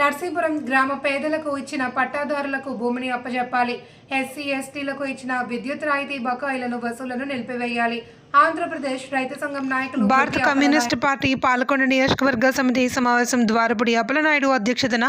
నర్సీపురం గ్రామ పేదలకు ఇచ్చిన పట్టాదారులకు భూమిని అప్పజెప్పాలి. ఎస్సీ ఎస్టీలకు ఇచ్చిన విద్యుత్ రాయితీ బకాయిలను వసూలను నిలిపివేయాలి. ఆంధ్రప్రదేశ్ రైతు సంఘం నాయకులు భారత కమ్యూనిస్ట్ పార్టీ పాలకొండ నియోజకవర్గ సమితి సమావేశం ద్వారపుడి అప్పలనాయుడు అధ్యక్షతన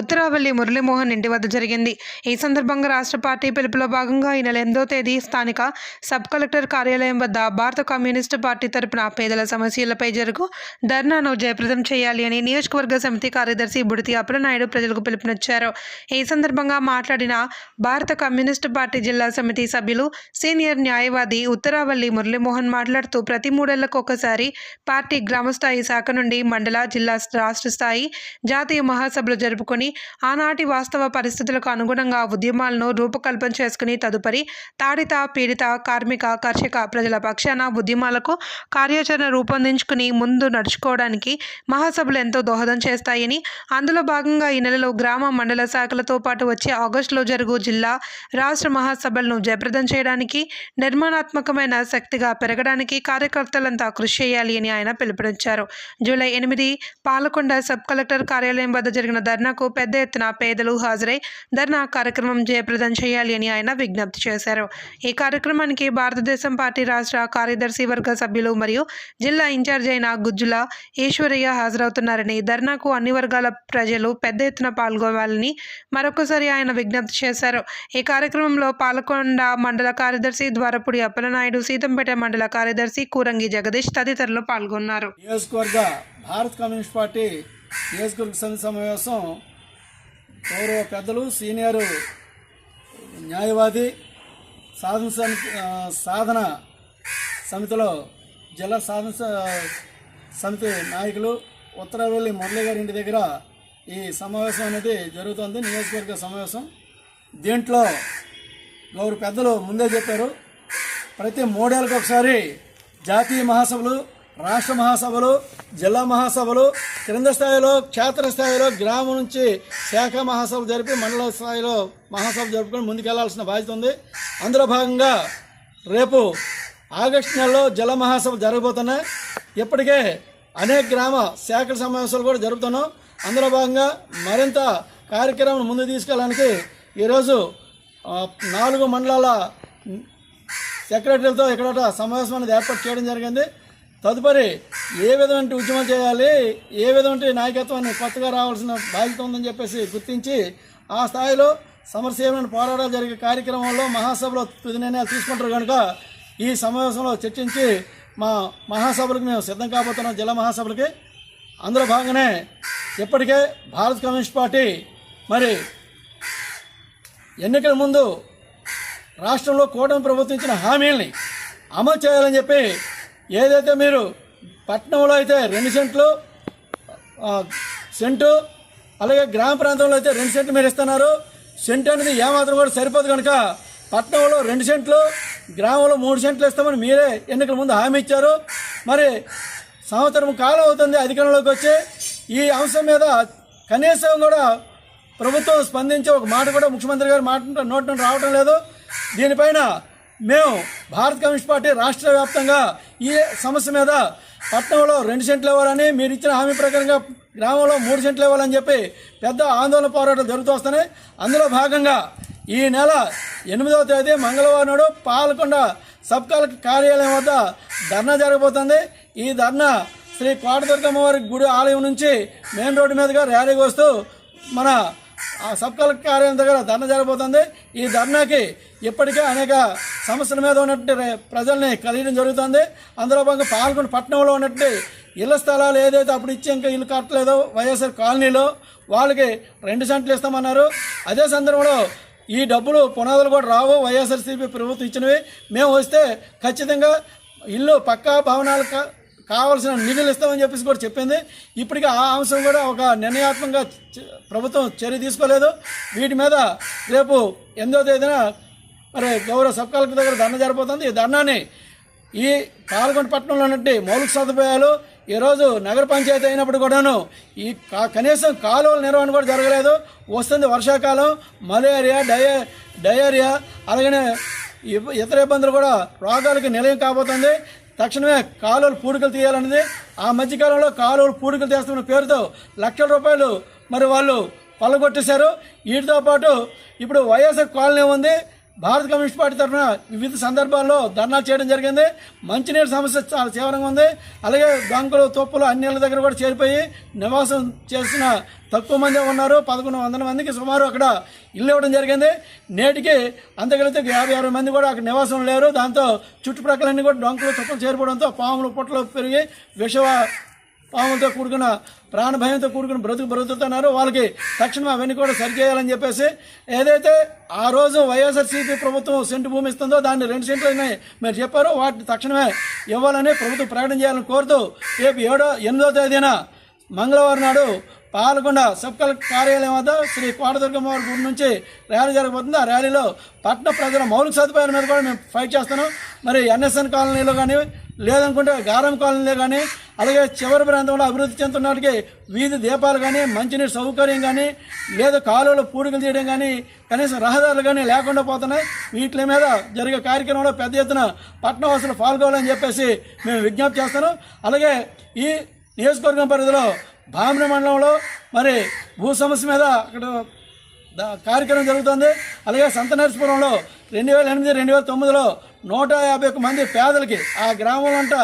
ఉత్తరావల్లి మురళీమోహన్ ఇంటి వద్ద జరిగింది. ఈ సందర్భంగా రాష్ట్ర పార్టీ పిలుపులో భాగంగా ఈ నెల ఎనిమిదో తేదీ స్థానిక సబ్ కలెక్టర్ కార్యాలయం వద్ద భారత కమ్యూనిస్ట్ పార్టీ తరపున పేదల సమస్యలపై జరుగు ధర్నాను జయప్రదం చేయాలి అని నియోజకవర్గ సమితి కార్యదర్శి బుడితి అప్పలనాయుడు ప్రజలకు పిలుపునిచ్చారు. ఈ సందర్భంగా మాట్లాడిన భారత కమ్యూనిస్ట్ పార్టీ జిల్లా సమితి సభ్యులు సీనియర్ న్యాయవాది ఉత్తరావల్లి మురళీమోహన్ మాట్లాడుతూ ప్రతి మూడేళ్ళకు ఒకసారి పార్టీ గ్రామస్థాయి శాఖ నుండి మండల జిల్లా రాష్ట్ర స్థాయి జాతీయ మహాసభలు జరుపుకొని ఆనాటి వాస్తవ పరిస్థితులకు అనుగుణంగా ఉద్యమాలను రూపకల్పన చేసుకుని తదుపరి తాడిత పీడిత కార్మిక కర్షక ప్రజల పక్షాన ఉద్యమాలకు కార్యాచరణ రూపొందించుకుని ముందు నడుచుకోవడానికి మహాసభలు ఎంతో దోహదం చేస్తాయని అందులో భాగంగా ఈ నెలలో గ్రామ మండల శాఖలతో పాటు వచ్చే ఆగస్టులో జరుగు జిల్లా రాష్ట్ర మహాసభలను జయప్రదం చేయడానికి నిర్మాణాత్మకమైన శక్తిగా పెరగ జరగడానికి కార్యకర్తలంతా కృషి చేయాలి అని ఆయన పిలుపునిచ్చారు. జూలై ఎనిమిది పాలకొండ సబ్ కలెక్టర్ కార్యాలయం వద్ద జరిగిన ధర్నాకు పెద్ద ఎత్తున పేదలు హాజరై ధర్నా కార్యక్రమం జయప్రదం చేయాలి అని ఆయన విజ్ఞప్తి చేశారు. ఈ కార్యక్రమానికి భారతదేశం పార్టీ రాష్ట్ర కార్యదర్శి వర్గ సభ్యులు మరియు జిల్లా ఇన్ఛార్జ్ అయిన గుజ్జుల ఈశ్వరయ్య హాజరవుతున్నారని ధర్నాకు అన్ని వర్గాల ప్రజలు పెద్ద ఎత్తున పాల్గొవాలని మరొకసారి ఆయన విజ్ఞప్తి చేశారు. ఈ కార్యక్రమంలో పాలకొండ మండల కార్యదర్శి ద్వారపుడి అప్పలనాయుడు సీతంపేట మండల కార్యదర్శి కూరంగి జగదీష్ తదితరులు పాల్గొన్నారు. నియోజకవర్గ భారత కమ్యూనిస్ట్ పార్టీ నియోజకవర్గ సమితి సమావేశం గౌరవ పెద్దలు సీనియర్ న్యాయవాది సాధన సాధన సమితిలో జిల్లా సాధన సమితి నాయకులు ఉత్తరవెల్లి మురళి గారి ఇంటి దగ్గర ఈ సమావేశం అనేది జరుగుతుంది. నియోజకవర్గ సమావేశం. దీంట్లో గౌరవ పెద్దలు ముందే చెప్పారు. ప్రతి మూడేళ్ళకి ఒకసారి జాతీయ మహాసభలు రాష్ట్ర మహాసభలు జిల్లా మహాసభలు క్రింద స్థాయిలో క్షేత్ర స్థాయిలో గ్రామం నుంచి శాఖ మహాసభ జరిపి మండల స్థాయిలో మహాసభ జరుపుకొని ముందుకెళ్ళాల్సిన బాధ్యత ఉంది. అందులో భాగంగా రేపు ఆగస్టు నెలలో జల మహాసభ జరగబోతున్నాయి. ఇప్పటికే అనేక గ్రామ శాఖల సమావేశాలు కూడా జరుపుతున్నాం. అందులో భాగంగా మరింత కార్యక్రమం ముందు తీసుకెళ్ళడానికి ఈరోజు నాలుగు మండలాల సెక్రటరీలతో ఇక్కడ సమావేశం అనేది ఏర్పాటు చేయడం జరిగింది. తదుపరి ఏ విధమైన ఉద్యమం చేయాలి ఏ విధమైన నాయకత్వాన్ని కొత్తగా రావాల్సిన బాధ్యత ఉందని చెప్పేసి గుర్తించి ఆ స్థాయిలో సమరసేవమైన పోరాటాలు జరిగే కార్యక్రమంలో మహాసభలో తుది నిర్ణయాలు తీసుకుంటారు కనుక ఈ సమావేశంలో చర్చించి మా మహాసభలకు మేము సిద్ధం కాబోతున్నాం. జిల్లా మహాసభలకి అందులో భాగంగానే ఇప్పటికే భారత కమ్యూనిస్ట్ పార్టీ మరి ఎన్నికల ముందు రాష్ట్రంలో కూటమి ప్రభుత్వం ఇచ్చిన హామీల్ని అమలు చేయాలని చెప్పి ఏదైతే మీరు పట్టణంలో అయితే రెండు సెంట్లు సెంటు అలాగే గ్రామ ప్రాంతంలో అయితే రెండు సెంట్లు మీరు ఇస్తున్నారు. సెంట్ అనేది ఏమాత్రం కూడా సరిపోదు కనుక పట్టణంలో రెండు సెంట్లు గ్రామంలో మూడు సెంట్లు ఇస్తామని మీరే ఎన్నికల ముందు హామీ ఇచ్చారు. మరి సంవత్సరం కాలం అవుతుంది అధికారంలోకి వచ్చి ఈ అంశం మీద కనీసం కూడా ప్రభుత్వం స్పందించి ఒక మాట కూడా ముఖ్యమంత్రి గారు మాట నోట్ రావడం లేదు. దీనిపైన మేము భారత కమ్యూనిస్ట్ పార్టీ రాష్ట్ర వ్యాప్తంగా ఈ సమస్య మీద పట్టణంలో రెండు సెంట్లు ఇవ్వాలని మీరు ఇచ్చిన హామీ ప్రకారంగా గ్రామంలో మూడు సెంట్లు ఇవ్వాలని చెప్పి పెద్ద ఆందోళన పోరాటాలు జరుగుతూ వస్తున్నాయి. అందులో భాగంగా ఈ నెల ఎనిమిదవ తేదీ మంగళవారం నాడు పాలకొండ సబ్ కలెక్టర్ కార్యాలయం వద్ద ధర్నా జరగబోతుంది. ఈ ధర్నా శ్రీ కోటదుర్గమ్మ వారి గుడి ఆలయం నుంచి మెయిన్ రోడ్డు మీదుగా ర్యాలీకి వస్తూ మన ఆ సబ్ కలెక్టర్ కార్యాలయం దగ్గర ధర్నా జరగబోతుంది. ఈ ధర్నాకి ఇప్పటికే అనేక సమస్యల మీద ఉన్నటువంటి ప్రజల్ని కలియడం జరుగుతుంది. అందులో భాగంగా పాల్గొని పట్టణంలో ఉన్నటువంటి ఇళ్ళ స్థలాలు ఏదైతే అప్పుడు ఇచ్చి ఇంకా ఇల్లు కట్టలేదో వైఎస్ఆర్ కాలనీలో వాళ్ళకి రెండు సెంట్లు ఇస్తామన్నారు. అదే సందర్భంలో ఈ డబ్బులు పునాదులు కూడా రావు. వైఎస్ఆర్సీపీ ప్రభుత్వం ఇచ్చినవి. మేము వస్తే ఖచ్చితంగా ఇల్లు పక్కా భవనాలు కావాల్సిన నిధులు ఇస్తామని చెప్పేసి కూడా చెప్పింది. ఇప్పటికీ ఆ అంశం కూడా ఒక నిర్ణయాత్మకంగా చ- ప్రభుత్వం చర్య తీసుకోలేదు. వీటి మీద రేపు ఎనిమిదో తేదీన మరి గౌరవ సబ్ కలెక్టర్ దగ్గర ధర్నా జరిపోతుంది. ఈ ధర్నాని ఈ పాల్గొండ పట్టణంలో ఉన్నట్టు మౌలిక సదుపాయాలు ఈరోజు నగర పంచాయతీ అయినప్పుడు కూడాను ఈ కనీసం కాలువల నిర్వహణ కూడా జరగలేదు. వస్తుంది వర్షాకాలం మలేరియా డయే డయేరియా అలాగనే ఇతర ఇబ్బందులు కూడా రోగాలకి నిలయం కాబోతుంది. తక్షణమే కాలువలు పూడికలు తీయాలన్నది. ఆ మధ్యకాలంలో కాలువలు పూడికలు తీస్తున్న పేరుతో లక్షల రూపాయలు మరి వాళ్ళు పళ్ళగొట్టేశారు వీటితో పాటు ఇప్పుడు వైఎస్ఆర్ కాలనీ ఉంది భారత కమ్యూనిస్ట్ పార్టీ తరఫున వివిధ సందర్భాల్లో ధర్నాలు చేయడం జరిగింది. మంచినీటి సమస్య చాలా తీవ్రంగా ఉంది. అలాగే గంకులు తొప్పులు అన్ని ఇళ్ళ దగ్గర కూడా చేరిపోయి నివాసం చేసిన తక్కువ మంది ఉన్నారు. పదకొండు వందల మందికి సుమారు అక్కడ ఇల్లు ఇవ్వడం జరిగింది. నేటికి అంతకెళ్తే యాభై అరవై మంది కూడా అక్కడ నివాసం లేరు. దాంతో చుట్టుప్రక్కలన్నీ కూడా డొంకలు తుప్పలు చేరిపోవడంతో పాములు పుట్టలు పెరిగి విషవ పాములతో కూడుకున్న ప్రాణభయంతో కూడుకున్న బ్రతుకు బ్రతుకుతున్నారు. వాళ్ళకి తక్షణం అవన్నీ కూడా సరిచేయాలని చెప్పేసి ఏదైతే ఆ రోజు వైఎస్ఆర్సీపీ ప్రభుత్వం సెంటు భూమి ఇస్తుందో దాన్ని రెండు సెంట్లు అయినాయి మీరు చెప్పారు. వాటిని తక్షణమే ఇవ్వాలని ప్రభుత్వం ప్రకటన చేయాలని కోరుతూ రేపు ఏడో ఎనిమిదో తేదీన మంగళవారం నాడు పాల్గొండ సబ్ కలెక్టర్ కార్యాలయం వద్ద శ్రీ కోటదుర్గమ్మ వారి గుడి నుంచి ర్యాలీ జరగబోతుంది. ఆ ర్యాలీలో పట్టణ ప్రజల మౌలిక సదుపాయాల మీద కూడా మేము ఫైట్ చేస్తున్నాం. మరి ఎన్ఎస్ఎన్ కాలనీలో కానీ లేదనుకుంటే గారం కాలనీలో కానీ అలాగే చివరి ప్రాంతంలో అభివృద్ధి చెందుతున్నటికి వీధి దీపాలు కానీ మంచినీటి సౌకర్యం కానీ లేదా కాలువలు పూడికలు తీయడం కానీ కనీసం రహదారులు కానీ లేకుండా పోతున్నాయి. వీటి మీద జరిగే కార్యక్రమంలో పెద్ద ఎత్తున పట్టణవాసులు పాల్గొవాలని చెప్పేసి మేము విజ్ఞప్తి చేస్తాను అలాగే ఈ నియోజకవర్గం పరిధిలో భామిని మండలంలో మరి భూ సమస్య మీద అక్కడ కార్యక్రమం జరుగుతుంది. అలాగే సంత నరసపురంలో రెండు వేల ఎనిమిది రెండు వేల తొమ్మిదిలో నూట యాభై ఒక్క మంది పేదలకి ఆ గ్రామంలో అంట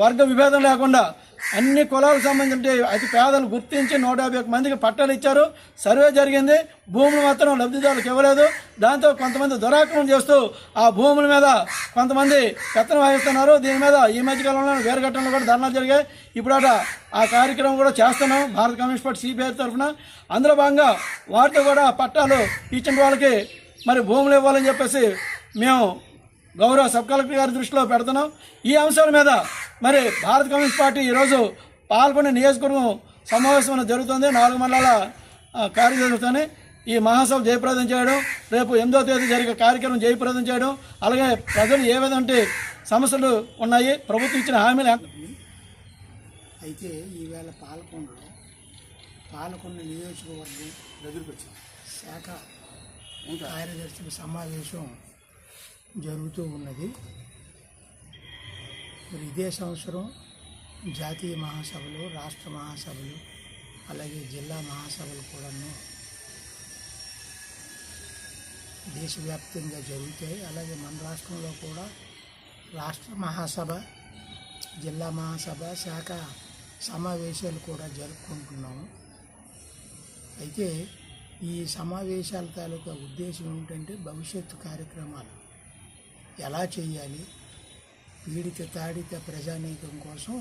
వర్గ విభేదం లేకుండా అన్ని కులాలకు సంబంధించి అతి పేదలు గుర్తించి నూట యాభై ఒక మందికి పట్టాలు ఇచ్చారు. సర్వే జరిగింది. భూములు మాత్రం లబ్ధిదారులకు ఇవ్వలేదు. దాంతో కొంతమంది దురాక్రమణ చేస్తూ ఆ భూముల మీద కొంతమంది పెత్తనం వహిస్తున్నారు దీని మీద ఈ మధ్యకాలంలో వేరుఘట్టంలో కూడా ధర్నాలు జరిగాయి. ఇప్పుడట ఆ కార్యక్రమం కూడా చేస్తున్నాం. భారత కమ్యూనిస్ట్ పార్టీ సిపిఐ తరఫున. అందులో భాగంగా వారితో కూడా పట్టాలు ఇచ్చిన వాళ్ళకి మరి భూములు ఇవ్వాలని చెప్పేసి మేము గౌరవ సబ్ కలెక్టర్ గారి దృష్టిలో పెడుతున్నాం. ఈ అంశాల మీద మరి భారత కమ్యూనిస్ట్ పార్టీ ఈరోజు పాల్గొనే నియోజకవర్గం సమావేశం అనేది జరుగుతుంది. నాలుగు మండలాల కార్యదర్శితోని ఈ మహాసభ జయప్రదం చేయడం రేపు ఎనిమిదో తేదీ జరిగే కార్యక్రమం జయప్రదం చేయడం అలాగే ప్రజలు ఏ విధంటే సమస్యలు ఉన్నాయి ప్రభుత్వం ఇచ్చిన హామీలు ఎంత- అయితే ఈవేళ పాలకొండలో పాలకొండ నియోజకవర్గం శాఖ కార్యదర్శుల సమావేశం జరుగుతూ ఉన్నది. మరి ఇదే సంవత్సరం జాతీయ మహాసభలు రాష్ట్ర మహాసభలు అలాగే జిల్లా మహాసభలు కూడాను దేశవ్యాప్తంగా జరుగుతాయి. అలాగే మన రాష్ట్రంలో కూడా రాష్ట్ర మహాసభ జిల్లా మహాసభ శాఖ సమావేశాలు కూడా జరుపుకుంటున్నాము. అయితే ఈ సమావేశాల తాలూకా ఉద్దేశం ఏమిటంటే భవిష్యత్తు కార్యక్రమాలు. ఎలా చేయాలి? వీడిత తాడిత ప్రజానీకం కోసం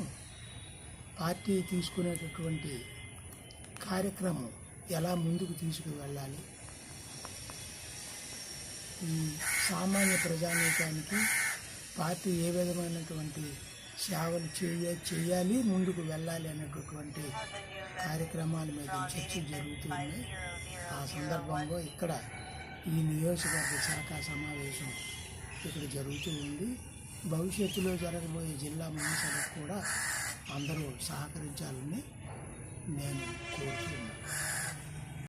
పార్టీ తీసుకునేటటువంటి కార్యక్రమం ఎలా ముందుకు తీసుకువెళ్ళాలి? ఈ సామాన్య ప్రజానీకానికి పార్టీ ఏ విధమైనటువంటి సేవలు చేయ చేయాలి ముందుకు వెళ్ళాలి అనేటటువంటి కార్యక్రమాల మీద చర్చలు జరుగుతున్నాయి ఆ సందర్భంలో ఇక్కడ ఈ నియోజకవర్గ శాఖ సమావేశం ఇక్కడ జరుగుతూ ఉంది భవిష్యత్తులో జరగబోయే జిల్లా మహాసభకు కూడా అందరూ సహకరించాలని నేను కోరుతున్నాను